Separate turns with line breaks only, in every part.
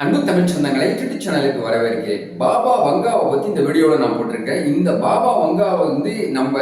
அன்பு தமிழ் சொந்தங்களை யூடியூப் சேனலுக்கு வரவேற்கிறேன் பாபா வங்காவை பத்தி இந்த வீடியோவில் நான் போட்டிருக்கேன். இந்த பாபா வங்காவை வந்து நம்ம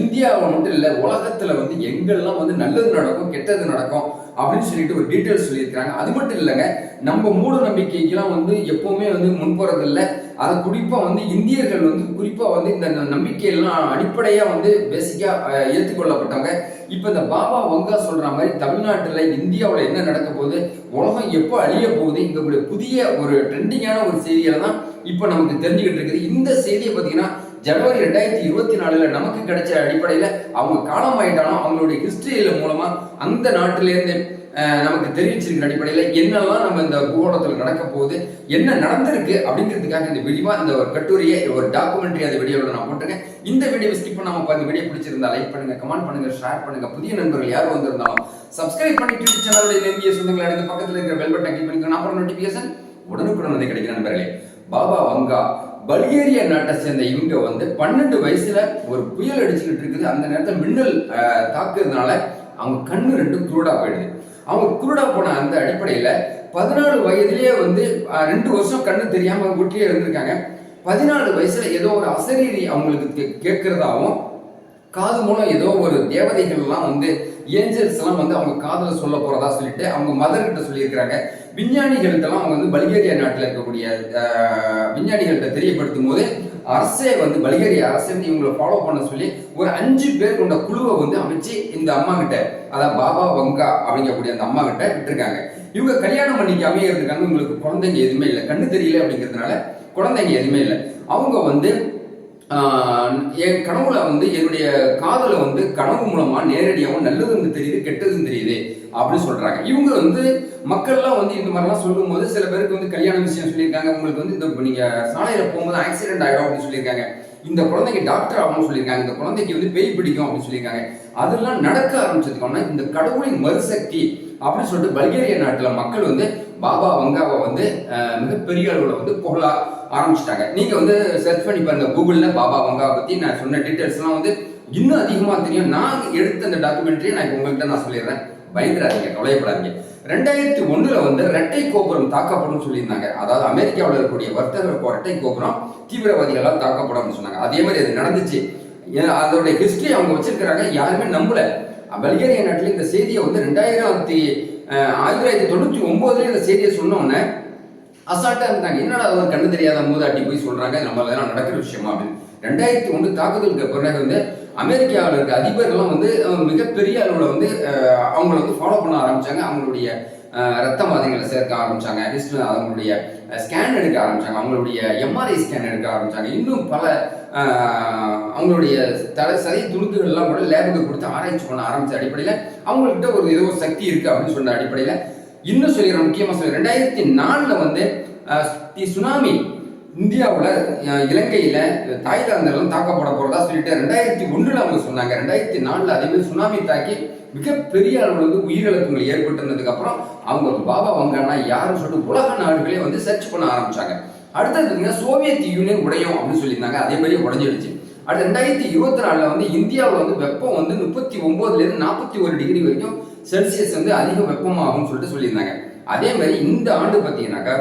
இந்தியாவில் மட்டும் இல்லை உலகத்துல வந்து எங்கெல்லாம் வந்து நல்லது நடக்கும் கெட்டது நடக்கும் அப்படின்னு சொல்லிட்டு ஒரு டீட்டெயில்ஸ் சொல்லியிருக்காங்க அது மட்டும் இல்லைங்க நம்ம மூட நம்பிக்கைக்கெல்லாம் வந்து எப்பவுமே வந்து முன்போறதில்ல அதை குறிப்பாக வந்து இந்தியர்கள் வந்து குறிப்பாக வந்து இந்த நம்பிக்கையெல்லாம் அடிப்படையாக வந்து பேசிக்காக ஏற்றுக்கொள்ளப்பட்டவங்க இப்போ இந்த பாபா வங்கா சொல்கிற மாதிரி தமிழ்நாட்டில் இந்தியாவில் என்ன நடக்க போகுது? உலகம் எப்போ அழிய போகுது? இங்கே புதிய ஒரு ட்ரெண்டிங்கான ஒரு செய்தியில் தான் இப்போ நமக்கு தெரிஞ்சுக்கிட்டு இருக்குது. இந்த செய்தியை பார்த்தீங்கன்னா ஜனவரி ரெண்டாயிரத்தி இருபத்தி நாலுல நமக்கு கிடைச்ச அடிப்படையில் அவங்க காலம் ஆயிட்டாலும் அவங்களுடைய ஹிஸ்டரியில மூலமா அந்த நாட்டிலேருந்து நமக்கு தெரிவிச்சிருக்கிற அடிப்படையில் என்னெல்லாம் நம்ம இந்த பூகோளத்தில் நடக்க போகுது என்ன நடந்திருக்கு அப்படிங்கிறதுக்காக இந்த விரிவா இந்த ஒரு கட்டுரையை ஒரு டாக்குமெண்ட்ரி அந்த வீடியோவில் நான் போட்டிருக்கேன். இந்த வீடியோ ஸ்கிப் பண்ணாம பாருங்க வீடியோ பிடிச்சிருந்தா லைக் பண்ணுங்க கமெண்ட் பண்ணுங்க ஷேர் பண்ணுங்க. புதிய நண்பர்கள் யார் வந்திருந்தாலும் சப்ஸ்கிரைப் பண்ணி யூடியூப் சேனலுடைய நெருங்கிய சொந்தங்கள் அடைந்து பக்கத்தில் இருக்கிற பெல் பட்டன் கிளிக் பண்ணிக்கணும் அப்புறம் நோட்டிஃபிகேஷன் உடனுக்குடன் வந்து கிடைக்கிற நண்பர்களே. பாபா வங்கா பல்கேரியா நாட்டை சேர்ந்த இவங்க வந்து பன்னெண்டு வயசுல ஒரு புயல் அடிச்சுக்கிட்டு இருக்குது. அந்த நேரத்தில் மின்னல் தாக்குறதுனால அவங்க கண்ணு ரெண்டும் குருடா போயிடுது. அவங்க குருடா போன அந்த அடிப்படையில பதினாலு வயதிலேயே வந்து ரெண்டு வருஷம் கண்ணு தெரியாம வீட்டிலேயே இருந்திருக்காங்க. பதினாலு வயசுல ஏதோ ஒரு அசரீரி அவங்களுக்கு கே- கேட்கறதாவும் காது மூலம் ஏதோ ஒரு தேவதைகள் எல்லாம் வந்து ஏஞ்சல்ஸ் எல்லாம் வந்து அவங்க காதில் சொல்ல போறதா சொல்லிட்டு அவங்க மதர் கிட்ட சொல்லியிருக்கிறாங்க. விஞ்ஞானிகள்கிட்டலாம் அவங்க வந்து பல்கேரியா நாட்டில் இருக்கக்கூடிய விஞ்ஞானிகள்கிட்ட தெரியப்படுத்தும் போது அரசே வந்து பல்கேரியா அரசே வந்து இவங்களை ஃபாலோ பண்ண சொல்லி ஒரு அஞ்சு பேர் கொண்ட குழுவை வந்து அமைச்சு இந்த அம்மா கிட்ட அதான் பாபா வங்கா அப்படிங்கக்கூடிய அந்த அம்மா கிட்ட விட்டுருக்காங்க. இவங்க கல்யாணம் பண்ணிக்காம இருந்திருக்காங்க இவங்களுக்கு குழந்தைங்க எதுவுமே இல்லை. கண்ணு தெரியல அப்படிங்கிறதுனால குழந்தைங்க எதுவுமே இல்லை. அவங்க வந்து என் கனவுல வந்து என்னுடைய காதல வந்து கனவு மூலமா நேரடியாகவும் நல்லதுன்னு தெரியுது கெட்டதுன்னு தெரியுது அப்படின்னு சொல்றாங்க. இவங்க வந்து மக்கள்லாம் வந்து இந்த மாதிரிலாம் சொல்லும்போது சில பேருக்கு வந்து கல்யாண விஷயம் சொல்லியிருக்காங்க. உங்களுக்கு வந்து இந்த நீங்க சாலையில போகும்போது ஆக்சிடென்ட் ஆயிடும் அப்படின்னு சொல்லியிருக்காங்க. இந்த குழந்தைக்கு டாக்டர் ஆகணும்னு சொல்லியிருக்காங்க. இந்த குழந்தைக்கு வந்து பேய் பிடிக்கும் அப்படின்னு சொல்லியிருக்காங்க. அதெல்லாம் நடக்க ஆரம்பிச்சதுக்கான இந்த கடவுளின் மறுசக்தி அப்படின்னு சொல்லிட்டு பல்கேரியா நாட்டுல மக்கள் வந்து பாபா வங்காவை வந்து மிகப்பெரிய அளவில் வந்து புகழ ஆரம்பிச்சிட்டாங்க. நீங்கள் வந்து சர்ச் பண்ணி பாருங்கள் கூகுளில் பாபா வங்காவை பற்றி நான் சொன்ன டீட்டெயில்ஸ்லாம் வந்து இன்னும் அதிகமாக தெரியும். நான் எடுத்த அந்த டாக்குமெண்ட்ரியை நான் இப்போ உங்கள்கிட்ட நான் சொல்லிடுறேன். பயந்துடாதீங்க கவலைப்படாதீங்க ரெண்டாயிரத்தி ஒன்றில் வந்து ரெட்டை கோபுரம் தாக்கப்படும் சொல்லியிருந்தாங்க. அதாவது அமெரிக்காவில் இருக்கக்கூடிய வர்த்தகர் ரெட்டை கோபுரம் தீவிரவாதிகளால் தாக்கப்படும் சொன்னாங்க. அதே மாதிரி அது நடந்துச்சு. ஏன் அதோட ஹிஸ்டரி அவங்க வச்சிருக்கிறாங்க. யாருமே நம்பல. பல்கேரிய நாட்டில் இந்த செய்தியை வந்து ரெண்டாயிரத்தி ஆயிரத்தி தொள்ளாயிரத்தி தொண்ணூற்றி ஒம்போதுலேயே இந்த செய்தியை சொன்னோன்னே அசால்ட்டாக இருந்தாங்க. என்னடா அது ஒரு கண்ணு தெரியாத மூதாட்டி போய் சொல்கிறாங்க நம்ம அதெல்லாம் நடக்கிற விஷயமா அப்படின்னு. ரெண்டாயிரத்தி ஒன்று தாக்குதலுக்கு பிறகு வந்து அமெரிக்காவில் இருக்க அதிபர்கள்லாம் வந்து மிகப்பெரிய அளவில் வந்து அவங்கள வந்து ஃபாலோ பண்ண ஆரம்பித்தாங்க அவங்களுடைய ரத்தவாதிகளை ரத்த சேர்க்க ஆரம்பிச்சாங்க. ஹிஸ்ட்ரி அவங்களுடைய ஸ்கேன் எடுக்க ஆரம்பிச்சாங்க. அவங்களுடைய எம்ஆர்ஐ ஸ்கேன் எடுக்க ஆரம்பிச்சாங்க. இன்னும் பல அவங்களுடைய தலை சரி துணுக்குகள்லாம் கூட லேபுக்கு கொடுத்து ஆராய்ச்சி பண்ண ஆரம்பித்த அடிப்படையில் அவங்கள்ட்ட ஒரு ஏதோ ஒரு சக்தி இருக்கு அப்படின்னு சொன்ன அடிப்படையில் இன்னும் சொல்லிடுறேன் முக்கியமாக சொல்லி ரெண்டாயிரத்தி நாலில் வந்து தி சுனாமி இந்தியாவில் இலங்கையில் தாய்லாந்துலாம் தாக்கப்பட போகிறதா சொல்லிட்டு ரெண்டாயிரத்தி ஒன்றில் அவங்க சொன்னாங்க. ரெண்டாயிரத்தி நாலில் அதே மாதிரி சுனாமி தாக்கி மிகப்பெரிய அளவில் வந்து உயிரிழப்புகள் ஏற்பட்டிருந்ததுக்கு அப்புறம் அவங்க பாபா வங்கன்னா யாருன்னு சொல்லிட்டு உலக நாடுகளே வந்து சர்ச் பண்ண ஆரம்பிச்சாங்க. அடுத்தது பார்த்தீங்கன்னா சோவியத் யூனியன் உடையும் அப்படின்னு சொல்லியிருந்தாங்க. அதே மாதிரி உடஞ்சிடுச்சு. அடுத்து ரெண்டாயிரத்தி இருபத்தி நாலில் வந்து இந்தியாவில் வந்து வெப்பம் வந்து முப்பத்தி ஒம்போதுலேருந்து நாற்பத்தி ஒரு டிகிரி வரைக்கும் செல்சியஸ் வந்து அதிக வெப்பமாகும்னு சொல்லிட்டு சொல்லியிருந்தாங்க. அதே மாதிரி இந்த ஆண்டு பார்த்தீங்கன்னாக்கா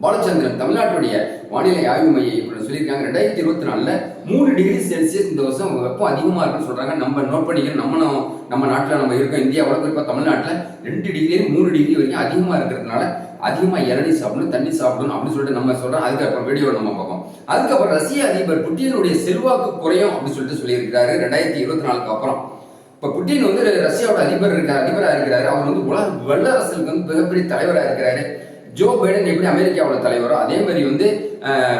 பாலச்சந்திரன் தமிழ்நாட்டுடைய வானிலை ஆய்வு மைய இப்படி சொல்லியிருக்காங்க. ரெண்டாயிரத்தி இருபத்தி நாலில் மூணு டிகிரி செல்சியஸ் இந்த வருஷம் வெப்பம் அதிகமாக இருக்குன்னு சொல்கிறாங்க நம்ம நோட் பண்ணிக்கணும். நம்ம நம்ம நாட்டில் நம்ம இருக்கோம். இந்தியாவில் குறிப்பாக தமிழ்நாட்டில் ரெண்டு டிகிரி மூணு டிகிரி வரைக்கும் அதிகமாக இருக்கிறதுனால அதிகமாக இளநீர் சாப்பிடணும் தண்ணி சாப்பிடணும் அப்படின்னு சொல்லிட்டு நம்ம சொல்கிறோம் அதுக்கப்புறம் வீடியோ நம்ம பார்ப்போம். அதுக்கப்புறம் ரஷ்ய அதிபர் புட்டினுடைய செல்வாக்கு குறையும் அப்படின்னு சொல்லிட்டு சொல்லியிருக்கிறாரு. ரெண்டாயிரத்தி இருபத்தி நாலுக்கு அப்புறம். இப்போ புட்டின் வந்து ரஷ்யாவோட அதிபர் இருக்கார் அதிபராக இருக்கிறாரு. அவர் வந்து உலக வல்லரசுக்கு வந்து மிகப்பெரிய தலைவராக இருக்கிறாரு. ஜோ பைடன் எப்படி அமெரிக்காவோட தலைவரோ அதே மாதிரி வந்து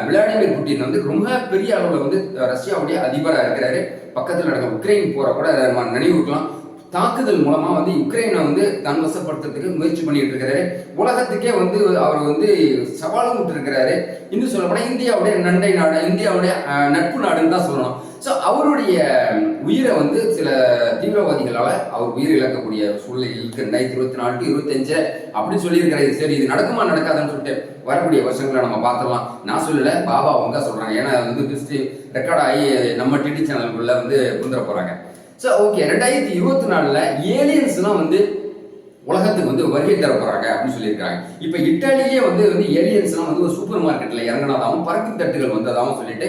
விளாடிமிர் புட்டின் வந்து ரொம்ப பெரிய அளவில் வந்து ரஷ்யாவுடைய அதிபராக இருக்கிறாரு. பக்கத்தில் நடக்க உக்ரைன் போற கூட நம்ம நினைவுக்கலாம் தாக்குதல் மூலமா வந்து உக்ரைனை வந்து தன் வசப்படுத்துறதுக்கு முயற்சி பண்ணிட்டு இருக்கிறாரு உலகத்துக்கே வந்து அவர் வந்து சவாலும் விட்டு இருக்கிறாரு இன்னும் சொல்ல இந்தியாவுடைய நண்டை நாடு இந்தியாவுடைய நட்பு நாடுன்னு தான் சொல்லணும். ஸோ அவருடைய உயிரை வந்து சில தீவிரவாதிகளால் அவர் உயிர் இழக்கக்கூடிய சூழ்நிலை இருக்கு ரெண்டாயிரத்தி இருபத்தி நாலு டு இருபத்தஞ்சு அப்படின்னு சொல்லியிருக்கிறாரு. சரி இது நடக்குமா நடக்காதுன்னு சொல்லிட்டு வரக்கூடிய வருஷங்களை நம்ம பார்த்துடலாம். நான் சொல்லல பாபா அவங்க சொல்றாங்க. ஏன்னா வந்து ஹிஸ்டரி ரெக்கார்ட் ஆகி நம்ம டிடி சேனலுக்குள்ள வந்து புந்துட போறாங்க. ஸோ ஓகே ரெண்டாயிரத்தி இருபத்தி நாலில் ஏலியன்ஸ்லாம் வந்து உலகத்துக்கு வந்து வருகை தர போறாங்க அப்படின்னு சொல்லியிருக்காங்க இப்போ இட்டாலியே வந்து வந்து ஏலியன்ஸ்லாம் வந்து ஒரு சூப்பர் மார்க்கெட்டில் இறங்கினதாகவும் பறக்கும் தட்டுகள் வந்ததாகவும் சொல்லிட்டு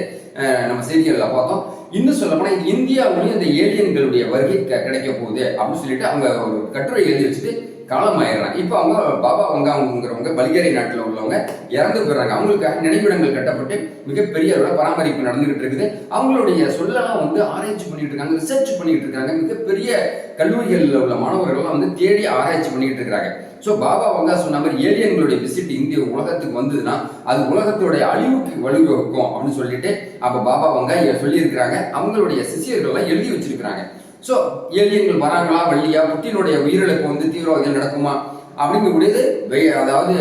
நம்ம செய்திகளில் பார்த்தோம். இன்னும் சொல்ல போனால் இது இந்தியாவிலையும் இந்த ஏலியன்களுடைய வருகை க- கிடைக்க போகுது அப்படின்னு சொல்லிட்டு அவங்க ஒரு கட்டுரை எழுதி வச்சுட்டு காலமாயிடுறாங்க இப்போ அவங்க பாபா வங்காங்கிறவங்க பல்கேரிய நாட்டில் உள்ளவங்க இறந்து போயிடுறாங்க. அவங்களுக்காக நினைவிடங்கள் கட்டப்பட்டு மிகப்பெரிய அளவில் பராமரிப்பு நடந்துகிட்டு இருக்குது. அவங்களுடைய சொல்லலாம் வந்து ஆராய்ச்சி பண்ணிட்டு இருக்காங்க ரிசர்ச் பண்ணிட்டு இருக்காங்க. மிகப்பெரிய கல்லூரிகளில் உள்ள மாணவர்கள்லாம் வந்து தேடி ஆராய்ச்சி பண்ணிட்டு இருக்கிறாங்க. ஸோ பாபா வங்கா சொன்ன மாதிரி ஏலியன்களுடைய விசிட் இந்திய உலகத்துக்கு வந்ததுன்னா அது உலகத்துடைய அழிவுக்கு வழிவகுக்கும் அப்படின்னு சொல்லிட்டு அப்போ பாபா வங்கா சொல்லியிருக்கிறாங்க. அவங்களுடைய சிஷியர்கள்லாம் எழுதி வச்சிருக்கிறாங்க. ஸோ ஏலியன்கள் வராங்களா வள்ளியா புட்டினுடைய உயிரிழப்பு வந்து தீவிரவாதம் நடக்குமா? அப்படிங்கக்கூடியது வெ- அதாவது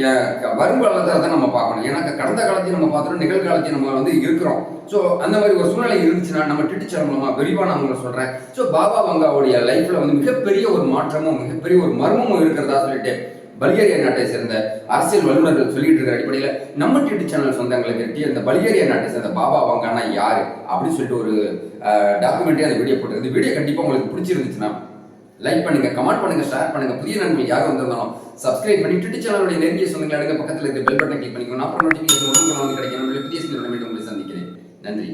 அஹ், வருங்காலத்தை தான் நம்ம பார்க்கணும். ஏன்னா கடந்த காலத்தையும் நம்ம பார்த்துறோம் நிகழ்காலத்தையும் நம்ம வந்து இருக்கிறோம். ஸோ அந்த மாதிரி ஒரு சூழ்நிலை இருந்துச்சுன்னா நம்ம டிட்டிச்சர் மூலமா விரிவாக நான் உங்களை சொல்கிறேன் ஸோ பாபா வங்காவுடைய லைஃப்ல வந்து மிகப்பெரிய ஒரு மாற்றமும் மிகப்பெரிய ஒரு மர்மமும் இருக்கிறதா சொல்லிட்டு பல்கேரியா நாட்டை சேர்ந்த அரசியல் வல்லுநர்கள் சொல்லிட்டு இருக்கிற அடிப்படையில் நம்ம டிடி சேனல் சொந்தங்களை வெட்டி அந்த பல்கேரியா நாட்டை சேர்ந்த பாபா வங்கானா யாரு? அப்படின்னு சொல்லிட்டு ஒரு டாக்குமெண்ட்டே அந்த வீடியோ போட்டிருக்கு. வீடியோ கண்டிப்பாக உங்களுக்கு பிடிச்சிருந்துச்சுன்னா லைக் பண்ணுங்க கமெண்ட் பண்ணுங்க ஷேர் பண்ணுங்க. புதிய நண்பர்கள் யார் வந்திருந்தாலும் சப்ஸ்கிரைப் பண்ணி ட்விட்டர் சேனலுடைய நெருங்கிய சொந்தங்களை பக்கத்தில் இருக்க பெல் பட்டன் கிளிக் பண்ணிக்கணும் அப்புறம் நோட்டிஃபிகேஷன் வந்து கிடைக்கணும் புதிய சிந்தனை மீண்டும் உங்களை சந்திக்கிறேன். நன்றி.